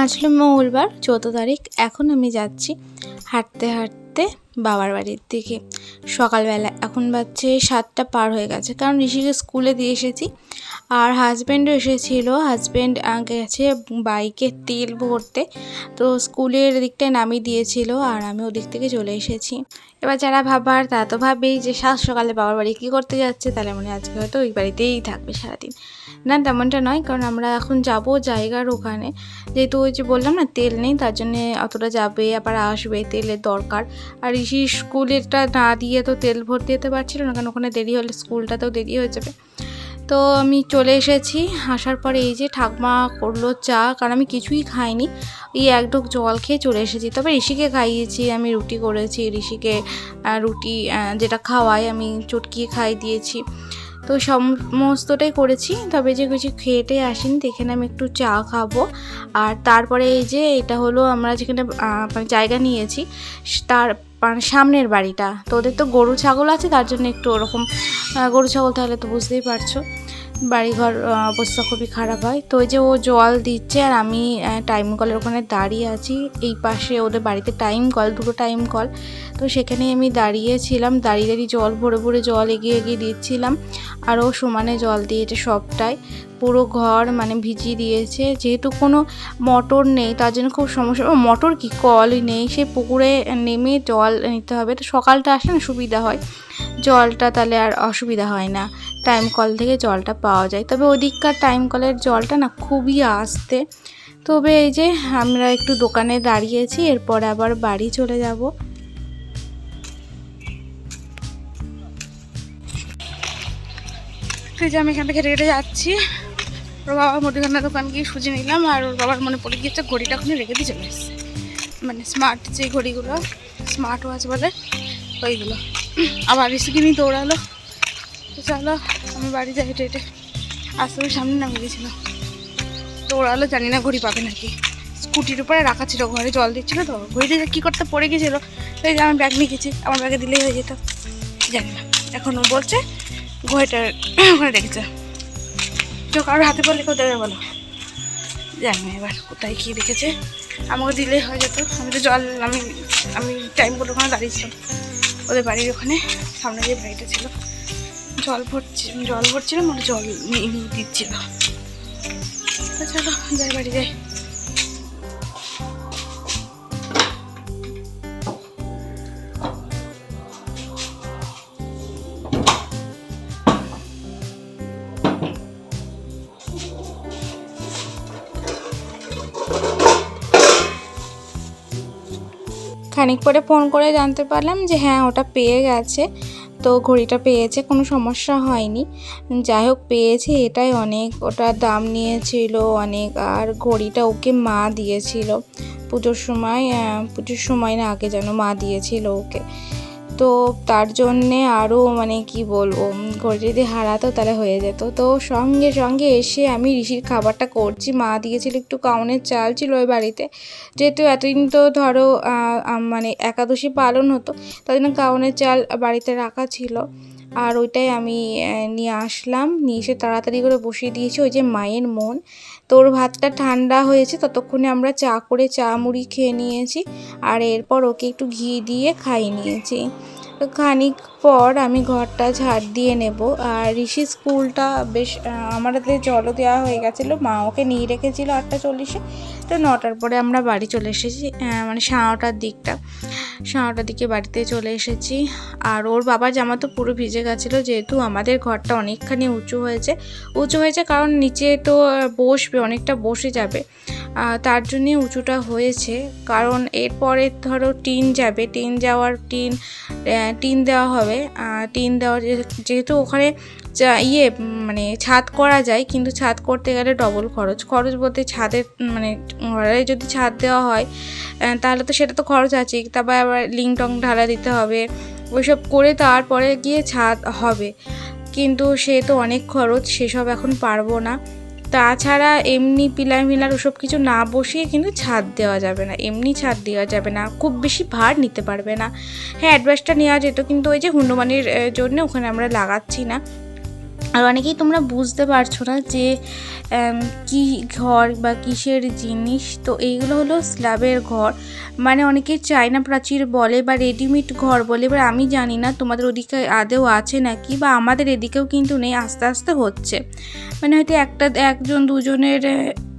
আজ হলো মঙ্গলবার চৌদ্দ তারিখ। এখন আমি যাচ্ছি হাঁটতে হাঁটতে বাবার বাড়ির দিকে। সকালবেলা এখন বাচ্চে সাতটা পার হয়ে গেছে। কারণ ঋষিকে স্কুলে দিয়ে এসেছি। আর হাজব্যান্ডও এসেছিল। হাজব্যান্ড গেছে বাইকে তেল ভরতে। তো স্কুলের দিকটায় নামিয়ে দিয়েছিল আর আমি ওদিক থেকে চলে এসেছি। এবার যারা ভাবার তা তো ভাবেই যে সাত সকালে বাবার বাড়ি কী করতে যাচ্ছে? তাহলে মনে আজকে হয়তো ওই বাড়িতেই থাকবে সারাদিন। না, তেমনটা নয়, কারণ আমরা এখন যাব জায়গার ওখানে। যেহেতু ওই যে বললাম না, তেল নেই, তার জন্যে অতটা যাবে, আবার আসবে, তেলের দরকার। আর ঋষি স্কুলেরটা না দিয়ে তো তেল ভরতে যেতে পারছিল না, কারণ ওখানে দেরি হলে স্কুলটাতেও দেরি হয়ে যাবে। তো আমি চলে এসেছি, আসার পরে এই যে ঠাকমা করল চা, কারণ আমি কিছুই খাইনি এই এক ঢোক জল খেয়ে চলে এসেছি। তবে ঋষিকে খাইয়েছি, আমি রুটি করেছি, ঋষিকে রুটি যেটা খাওয়াই আমি চটকিয়ে খাই দিয়েছি। তো সমস্তটাই করেছি, তবে যে কিছু খেয়েটে আসিনি তো এখানে আমি একটু চা খাব। আর তারপরে এই যে এটা হলো আমরা যেখানে মানে জায়গা নিয়েছি, তার সামনের বাড়িটা। তো ওদের তো গরু, ছাগল আছে, তার জন্য একটু ওরকম গরু, ছাগল তাহলে তো বুঝতেই পারছ। বাড়িঘর অবস্থা খুবই খারাপ হয়। তো ওই যে ও জল দিচ্ছে আর আমি টাইম কলের ওখানে দাঁড়িয়ে আছি। এই পাশে ওদের বাড়িতে টাইম কল দুটো টাইম কল তো সেখানেই আমি দাঁড়িয়েছিলাম দাঁড়িয়ে দাঁড়িয়ে জল, ভরে ভরে জল এগিয়ে এগিয়ে দিচ্ছিলাম। আর ও সমানে জল দিয়েছে সবটাই। পুরো ঘর মানে ভিজিয়ে দিয়েছে। যেহেতু কোনো মোটর নেই, তার জন্য খুব সমস্যা। মোটর কি? কলই নেই। সে পুকুরে নেমে জল নিতে হবে। তো সকালটা আসলে না, সুবিধা হয়। জলটা তাহলে আর অসুবিধা হয় না। টাইম কল থেকে জলটা পাওয়া যায়। তবে ওদিককার টাইম কলের জলটা না খুবই আসতে। তবে এই যে আমরা একটু দোকানে দাঁড়িয়েছি, এরপরে আবার বাড়ি চলে যাব। এই যে আমি এখান থেকে হেঁটে হেঁটে যাচ্ছি। ওর বাবা মুদিখানা দোকান গিয়ে সুজি নিলাম, আর ওর বাবার মনে পড়ে গিয়েছে ঘড়িটা ওখানে রেখে দিয়ে চলে এসেছে। মানে স্মার্ট যে ঘড়িগুলো স্মার্ট ওয়াচ বলে, ওইগুলো। আবার রিসিকে নিয়ে দৌড়ালো। তো চলো, আমি বাড়ি যাই হেঁটে হেঁটে করে সামনে নামিয়ে দিয়েছিলাম দৌড়ালো জানি না, ঘড়ি পাবে নাকি। স্কুটির উপরে রাখা ছিল, ঘরে জল দিচ্ছিল তো। ঘড়িতে যে কী করতে পড়ে গিয়েছিল সেই যে আমি ব্যাগ নিয়ে গেছি, আমার ব্যাগে দিলেই হয়ে যেত। জানি না। এখন ও বলছে, ঘড়িটা ওখানে রেখেছে। তো কারোর হাতে পড়লে কেউ দেবে বলো। জানি না এবার কোথায় কী রেখেছে আমাকে দিলেই হয়ে যেত। আমি তো জল, আমি আমি টাইমগুলো ওখানে দাঁড়িয়েছিলাম। ওদের বাড়ির ওখানে সামনে যে বাড়িটা ছিল। জল ভরছি জল ভরছিলাম ওরা জল নিয়ে দিচ্ছিল। তো চলো যাই বাড়ি যাই। খানিক পরে ফোন করে জানতে পারলাম যে হ্যাঁ ওটা পেয়ে গেছে। তো ঘড়িটা পেয়েছে, কোনো সমস্যা হয়নি। যাই হোক, পেয়েছে এটাই অনেক। ওটা দাম নিয়েছিল অনেক, আর ঘড়িটা ওকে মা দিয়েছিল। পুজোর সময় পুজোর সময় না, আগে যেন মা দিয়েছিল ওকে। তো তার জন্যে আরও মানে কি বলব ঘরে যদি হারাতো তাহলে হয়ে যেত। তো সঙ্গে সঙ্গে এসে আমি ঋষির খাবারটা করছি। মা দিয়েছিল একটু কাউনের চাল ছিল ওই বাড়িতে। যেহেতু এতদিন তো ধরো মানে একাদশী পালন হতো তাই জন্য কাউনের চাল বাড়িতে রাখা ছিল। আর ওইটাই আমি নিয়ে আসলাম। নিয়ে এসে তাড়াতাড়ি করে বসিয়ে দিয়েছি ওই যে মায়ের মন। তোর ভাতটা ঠান্ডা হয়েছে ততক্ষণে আমরা চা করে চা মুড়ি খেয়ে নিয়েছি। আর এরপর ওকে একটু ঘি দিয়ে খাইয়ে নিয়েছি। তো খানিক পর আমি ঘরটা ঝাড় দিয়ে নেব। আর ঋষি স্কুলটা বেশ আহ, আমাদের জলও দেওয়া হয়ে গেছিল। মা ওকে নিয়ে রেখেছিল আটটা চল্লিশে। তো নটার পরে আমরা বাড়ি চলে এসেছি মানে সাড়ে নটার দিকটা। সাড়ে নটার দিকে বাড়িতে চলে এসেছি। আর ওর বাবার জামা তো পুরো ভিজে গেছিল, যেহেতু আমাদের ঘরটা অনেকখানি উঁচু হয়েছে। উঁচু হয়েছে কারণ নিচে তো বসবে, অনেকটা বসে যাবে। তার জন্যে উঁচুটা হয়েছে। কারণ এরপরে ধরো টিন যাবে, টিন যাওয়ার টিন টিন দেওয়া হবে। টিন দেওয়ার যেহেতু ওখানে ইয়ে মানে ছাদ করা যায়, কিন্তু ছাদ করতে গেলে ডবল খরচ। খরচ বলতে ছাদের মানে ঘরে যদি ছাদ দেওয়া হয় তাহলে তো সেটা তো খরচ আছে তারপর আবার লিং টং ঢালা দিতে হবে, ওইসব করে তারপরে গিয়ে ছাদ হবে। কিন্তু সে তো অনেক খরচ, সেসব এখন পারব না। তাছাড়া এমনি পিলার মিলার ওসব কিছু না বসিয়ে কিন্তু ছাদ দেওয়া যাবে না। এমনি ছাদ দেওয়া যাবে না, খুব বেশি ভার নিতে পারবে না। হ্যাঁ অ্যাডভাইসটা নেওয়া যেত, কিন্তু ওই যে হনুমানের জন্য ওখানে আমরা লাগাচ্ছি না। আর অনেকেই তোমরা বুঝতে পারছ না যে কি ঘর বা কিসের জিনিস। তো এইগুলো হলো স্ল্যাবের ঘর। মানে অনেকে চায়না প্রাচীর বলে বা রেডিমেড ঘর বলে, এবার আমি জানি না তোমাদের ওদিকে আদেও আছে নাকি বা আমাদের এদিকেও কিন্তু নেই, আস্তে আস্তে হচ্ছে। মানে হয়তো একটা, একজন, দুজনের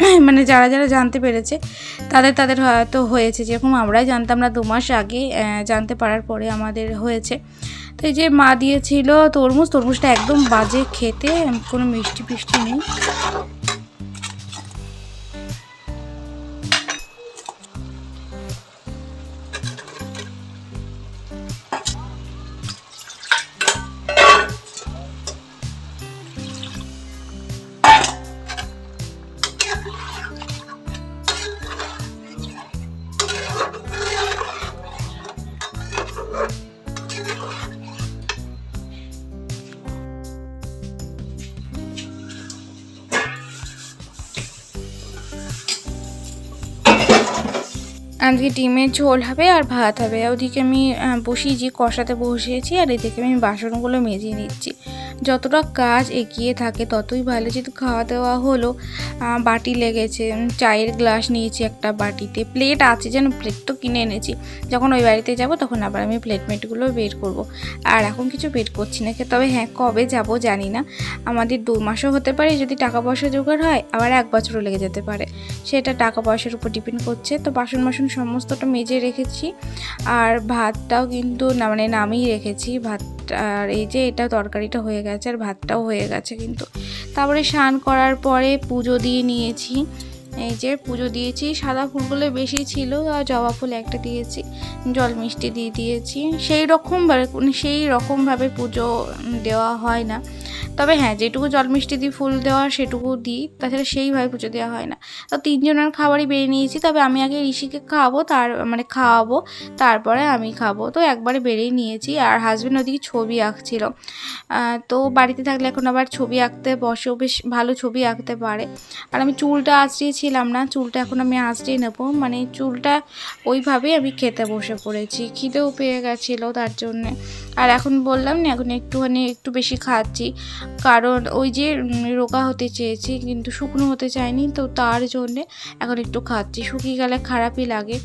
মানে যারা যারা জানতে পেরেছে, তাদের তাদের হয়তো হয়েছে। যেরকম আমরাই জানতাম না, দু মাস আগে জানতে পারার পরে আমাদের হয়েছে। তো এই যে মা দিয়েছিল তরমুজ তরমুজটা একদম বাজে খেতে কোনো মিষ্টি ফিষ্টি নেই। আজকে ডিমের ঝোল হবে আর ভাত হবে। ওদিকে আমি বসিয়েছি, কষাতে বসিয়েছি, আর এদিকে আমি বাসনগুলো মেজে নিচ্ছি। যতটা কাজ এগিয়ে থাকে ততই ভালো। যেহেতু খাওয়া দাওয়া হলো বাটি লেগেছে চায়ের গ্লাস নিয়েছি একটা বাটিতে। প্লেট আছে যেন প্লেট তো কিনে এনেছি। যখন ওই বাড়িতে যাব তখন আবার আমি প্লেট মেটগুলো বের করব। আর এখন কিছু বের করছি না। তবে হ্যাঁ কবে যাব জানি না। আমাদের দু মাসও হতে পারে, যদি টাকা পয়সা জোগাড় হয়, আবার এক বছরও লেগে যেতে পারে। সেটা টাকা পয়সার উপর ডিপেন্ড করছে। তো বাসন বাসন সমস্তটা মেজে রেখেছি। আর ভাতটাও কিন্তু মানে নামিয়ে রেখেছি। ভাত আর এই যে এটা তরকারিটা হয়ে গেছে আর ভাতটাও হয়ে গেছে কিন্তু। তারপরে স্নান করার পরে পুজো দিয়ে নিয়েছি। এই যে পুজো দিয়েছি। সাদা ফুলগুলো বেশি ছিল, আর জবা ফুল একটা দিয়েছি, জল মিষ্টি দিয়ে দিয়েছি। সেই রকমভাবে সেই রকমভাবে পুজো দেওয়া হয় না। তবে হ্যাঁ যেটুকু জল মিষ্টি দিয়ে ফুল দেওয়া সেটুকু দিই, তাছাড়া সেইভাবে পুজো দেওয়া হয় না। তো তিনজনের খাবারই বেড়ে নিয়েছি, তবে আমি আগে ঋষিকে খাওয়াবো, তার মানে খাওয়াবো, তারপরে আমি খাব। তো একবারে বেড়েই নিয়েছি, আর হাজব্যান্ড ওদিকে ছবি আঁকছিল। তো বাড়িতে থাকলে এখন আবার ছবি আঁকতে বসেও বেশ ভালো ছবি আঁকতে পারে। আর আমি চুলটা আঁচড়িয়েছিলাম না, চুলটা এখন আমি আঁচড়িয়ে নেব। মানে চুলটা ওইভাবেই আমি খেতে বসে পড়েছি, খিদেও পেয়ে গেছিল তার জন্যে। আর এখন বললাম না, এখন একটুখানি একটু বেশি খাচ্ছি। কারণ ওই যে রোগা হতে চেয়েছি, কিন্তু শুকনো হতে চাইনি, তো তার জন্যে এখন একটু খাচ্ছি। শুকিয়ে গেলে খারাপই লাগে।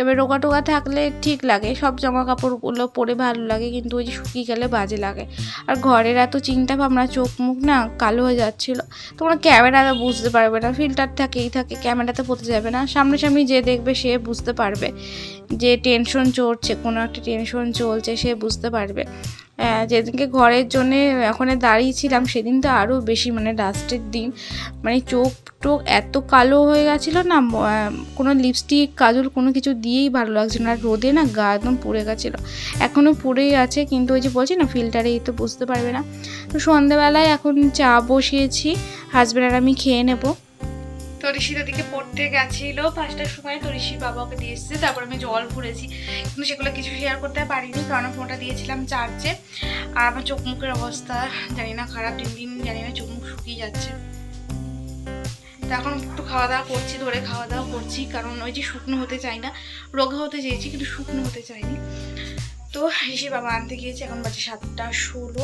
তবে রোগা টোগা থাকলে ঠিক লাগে। সব জামা কাপড়গুলো পরে ভালো লাগে, কিন্তু ওই যে শুকিয়ে গেলে বাজে লাগে। আর ঘরের এত চিন্তা ভাবনা, চোখ মুখ না কালো হয়ে যাচ্ছিল। তোমরা ক্যামেরাতে বুঝতে পারবে না, ফিল্টার থাকেই থাকে, ক্যামেরাতে পড়তে যাবে না। সামনাসামনি যে দেখবে সে বুঝতে পারবে। যে টেনশন চড়ছে কোনো একটা টেনশন চলছে, সে বুঝতে পারবে। যেদিনকে ঘরের জন্য ওখানে দাঁড়িয়েছিলাম, সেদিন তো আরও বেশি মানে লাস্টের দিন। মানে চোখ টোক এত কালো হয়ে গেছিল না কোনো লিপস্টিক কাজল কোনো কিছু দিয়েই ভালো লাগছে না। রোদে না গা একদম পুড়ে গেছিল। এখনও পুড়েই আছে, কিন্তু ওই যে বলছি না ফিল্টারেই তো বুঝতে পারবে না। তো সন্ধেবেলায় এখন চা বসিয়েছি হাজব্যান্ড আর আমি খেয়ে নেব। তো ঋষি ওদিকে পড়তে গেছিল। পাঁচটার সময় তো ঋষির বাবা ওকে দিয়ে এসেছে, তারপর আমি জল ভরেছি। কিন্তু সেগুলো কিছু শেয়ার করতে পারিনি, কারণ ফোনটা দিয়েছিলাম চার্জে আর আমার চোখ মুখের অবস্থা জানি না খারাপ, দিন দিন জানি না চোখ মুখ শুকিয়ে যাচ্ছে। তো এখন একটু খাওয়া দাওয়া করছি, ধরে খাওয়া দাওয়া করছি, কারণ ওই যে শুকনো হতে চাই না। রোগা হতে চেয়েছি, কিন্তু শুকনো হতে চাইনি। তো ঋষির বাবা আনতে গিয়েছে, এখন বাজে সাতটা ষোলো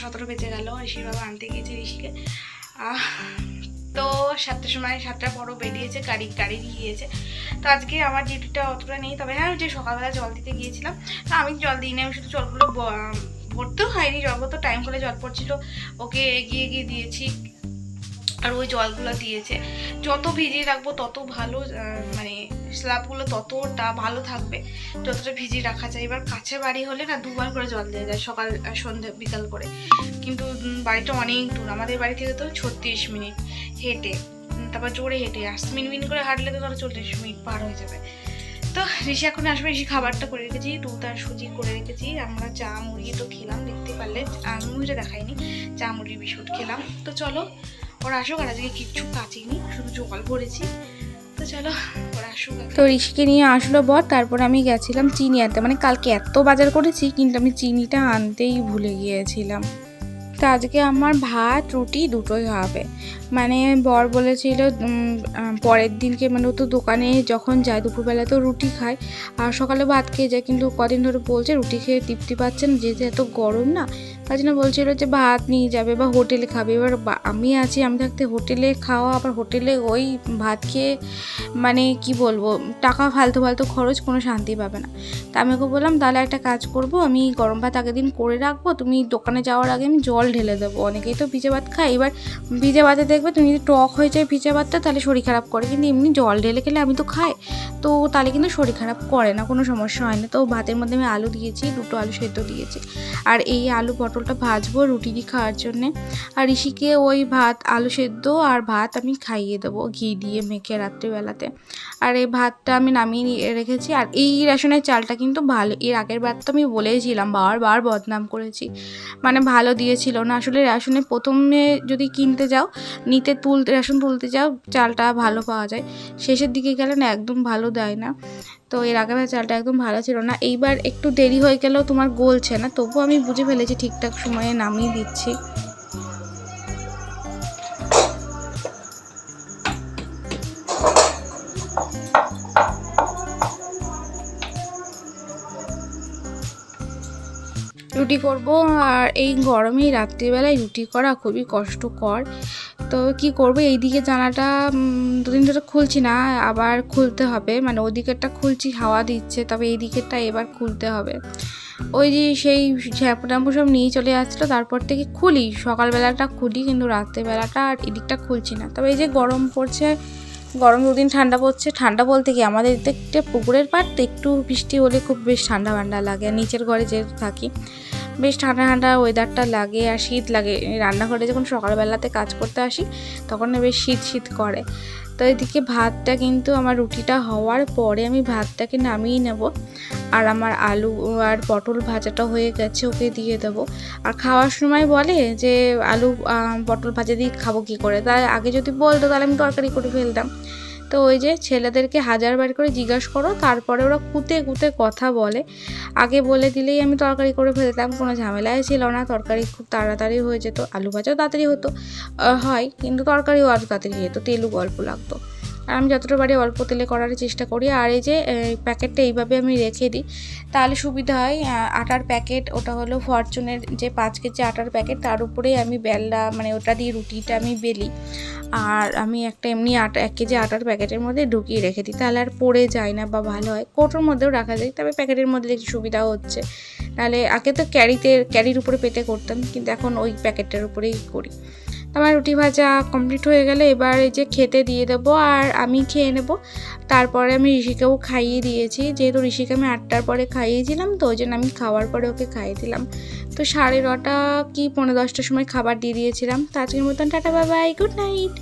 সতেরো বেজে গেল ঋষির বাবা আনতে গিয়েছে ঋষিকে। তো সাতটার সময় সাতটা বড় বেরিয়েছে, গাড়ি গাড়ি গিয়েছে। তো আজকে আমার ডিউটিটা অতটা নেই, তবে হ্যাঁ যে সকালবেলা জল দিতে গিয়েছিলাম। আমি জল দিই না আমি শুধু জলগুলো ভরতেও হয়নি, জল তো টাইম হলে জল পড়ছিল। ওকে এগিয়ে গিয়ে দিয়েছি, আর ওই জলগুলো দিয়েছে। যত ভিজিয়ে রাখব, তত ভালো মানে স্ল্যাবগুলো ততটা ভালো থাকবে যতটা ভিজিয়ে রাখা যায়। এবার কাছে বাড়ি হলে না দুবার করে জল দেওয়া যায় সকাল সন্ধ্যে বিকাল করে। কিন্তু বাড়িটা অনেক দূর। আমাদের বাড়ি থেকে তো ছত্রিশ মিনিট হেঁটে তারপর জোরে হেঁটে মিনিট মিনিট করে হাঁটলে তো ধরো চল্লিশ মিনিট পার হয়ে যাবে। তো ঋষি এখন আসবে, ঋষি খাবারটা করে রেখেছি, দুধ আর সুজি করে রেখেছি। আমরা চা মুড়ি তো খেলাম, দেখতে পারলে। আর মুড়িটা দেখাইনি, চা মুড়ি বিস্কুট খেলাম। তো চলো, ওরা আসুক আর আজকে কিচ্ছু কাচিনি শুধু জল ভরেছি। চলো তো ঋষিকে নিয়ে আসলো বর, তারপর আমি গেছিলাম চিনি আনতে। মানে কালকে এত বাজার করেছি, কিন্তু আমি চিনিটা আনতেই ভুলে গিয়েছিলাম। তো আজকে আমার ভাত, রুটি দুটোই হবে। মানে বর বলেছিল পরের দিনকে মানে ও তো দোকানে যখন যায় দুপুরবেলা তো রুটি খায়, আর সকালে ভাত খেয়ে যায়, কিন্তু কদিন ধরে বলছে রুটি খেয়ে তৃপ্তি পাচ্ছে না, যেহেতু এত গরম না, তার জন্য বলছিল যে ভাত নিয়ে যাবে বা হোটেলে খাবে। এবার আমি আছি, আমি থাকতে হোটেলে খাওয়া, আবার হোটেলে ওই ভাত খেয়ে মানে কি বলব, টাকা ফালতু ফালতু খরচ কোনো শান্তি পাবে না। তা আমি ওকে বললাম, তাহলে একটা কাজ করব, আমি গরম ভাত আগের দিন করে রাখব, তুমি দোকানে যাওয়ার আগে আমি জল ঢেলে দেবো। অনেকেই তো ভিজে ভাত খায়। এবার ভিজে ভাতে দেখবে তুমি যদি টক হয়ে যায় ভিজে ভাতটা, তাহলে শরীর খারাপ করে। কিন্তু এমনি জল ঢেলে খেলে আমি তো খাই। তো তাহলে কিন্তু শরীর খারাপ করে না, কোনো সমস্যা হয় না। তো ভাতের মধ্যে আমি আলু দিয়েছি, দুটো আলু সেদ্ধ দিয়েছি। আর এই আলু পটলটা ভাজবো রুটি দিয়ে খাওয়ার জন্যে। আর ঋষিকে ওই ভাত, আলু সেদ্ধ আর ভাত আমি খাইয়ে দেবো ঘি দিয়ে মেখে রাত্রিবেলাতে। আর এই ভাতটা আমি নামিয়ে রেখেছি। আর এই রেশনের চালটা কিন্তু ভালো, এর আগের বার তো আমি বলেইছিলাম বারবার বদনাম করেছি। মানে ভালো দিয়েছিল না। আসলে রেশনে প্রথমে যদি কিনতে যাও নিতে তুলতে রেশন তুলতে যাও, চালটা ভালো পাওয়া যায়। শেষের দিকে গেলে না একদম ভালো দেয় না। তো এর আগের চালটা একদম ভালো ছিল না। এইবার একটু দেরি হয়ে গেলেও তোমার গলছে না। তবুও আমি বুঝে ফেলেছি ঠিকঠাক সময়ে নামিয়ে দিচ্ছি। রুটি করব। আর এই গরমেই রাত্রিবেলায় রুটি করা খুবই কষ্টকর। তো কি করব? এইদিকে জানাটা দুদিন ধরে খুলছি না, আবার খুলতে হবে। মানে ওদিকেরটা খুলছি, হাওয়া দিচ্ছে, তবে এই দিকেরটা এবার খুলতে হবে। ওই যে সেই শ্যাম্পু ট্যাম্পু সব নিয়ে চলে যাচ্ছিল, তারপর থেকে খুলি। সকালবেলাটা খুলি, কিন্তু রাত্রেবেলাটা আর এদিকটা খুলছি না। তবে এই যে গরম পড়ছে, গরম দুদিন ঠান্ডা পড়ছে। ঠান্ডা বলতে কি, আমাদের দিকটা পুকুরের পাড়, একটু বৃষ্টি হলে খুব বেশ ঠান্ডা ঠান্ডা লাগে নিচের ঘরে যেহেতু থাকি। বেশ ঠান্ডা ঠান্ডা ওয়েদারটা লাগে আর শীত লাগে। রান্নাঘরে যখন সকালবেলাতে কাজ করতে আসি, তখন বেশ শীত শীত করে। তো এদিকে ভাতটা কিন্তু আমার রুটিটা হওয়ার পরে আমি ভাতটাকে নামিয়ে নেব। আর আমার আলু আর পটল ভাজাটা হয়ে গেছে, ওকে দিয়ে দেবো। আর খাওয়ার সময় বলে যে, আলু পটল ভাজা দিয়ে খাব কী করে? তাই আগে যদি বলতো, তাহলে আমি তরকারি করে ফেলতাম। তো ওই যে ছেলেদেরকে হাজারবার করে জিজ্ঞাসা করো, তারপরে ওরা কুতে কুতে কথা বলে। আগে বলে দিলেই আমি তরকারি করে ফেলতাম কোনো ঝামেলাই ছিল না, তরকারি খুব তাড়াতাড়ি হয়ে যেত, আলু ভাজাও তাড়াতাড়ি হতো। হয়, কিন্তু তরকারিও আরও তাড়াতাড়ি যেত, তেলু গল্প লাগতো। আর আমি যতটা পারি অল্প তেলে করার চেষ্টা করি। আর এই যে প্যাকেটটা এইভাবে আমি রেখে দিই, তাহলে সুবিধা হয় আটার প্যাকেট, ওটা হলো ফরচুনের যে পাঁচ কেজি আটার প্যাকেট, তার উপরেই আমি বেলটা মানে ওটা দিয়ে রুটিটা আমি বেলি। আর আমি একটা এমনি আটা, এক কেজি আটার প্যাকেটের মধ্যে ঢুকিয়ে রেখে দিই। তাহলে আর পড়ে যায় না বা ভালো হয়। কোটোর মধ্যেও রাখা যায়, তবে প্যাকেটের মধ্যে দেখছি সুবিধা হচ্ছে। নাহলে আগে তো ক্যারিতে, ক্যারির উপরে পেতে করতাম, কিন্তু এখন ওই প্যাকেটটার উপরেই করি। আমার রুটি ভাজা কমপ্লিট হয়ে গেলে এবার এই যে খেতে দিয়ে দেবো আর আমি খেয়ে নেব। তারপরে আমি ঋষিকেও খাইয়ে দিয়েছি। যেহেতু ঋষিকে আমি আটটার পরে খাইয়েছিলাম, তো ওই জন্য আমি খাওয়ার পরে ওকে খাইয়ে দিলাম। তো সাড়ে নটা কি পনেরো দশটার সময় খাবার দিয়ে দিয়েছিলাম। তো আজকের মতন টাটা বাবাই গুড নাইট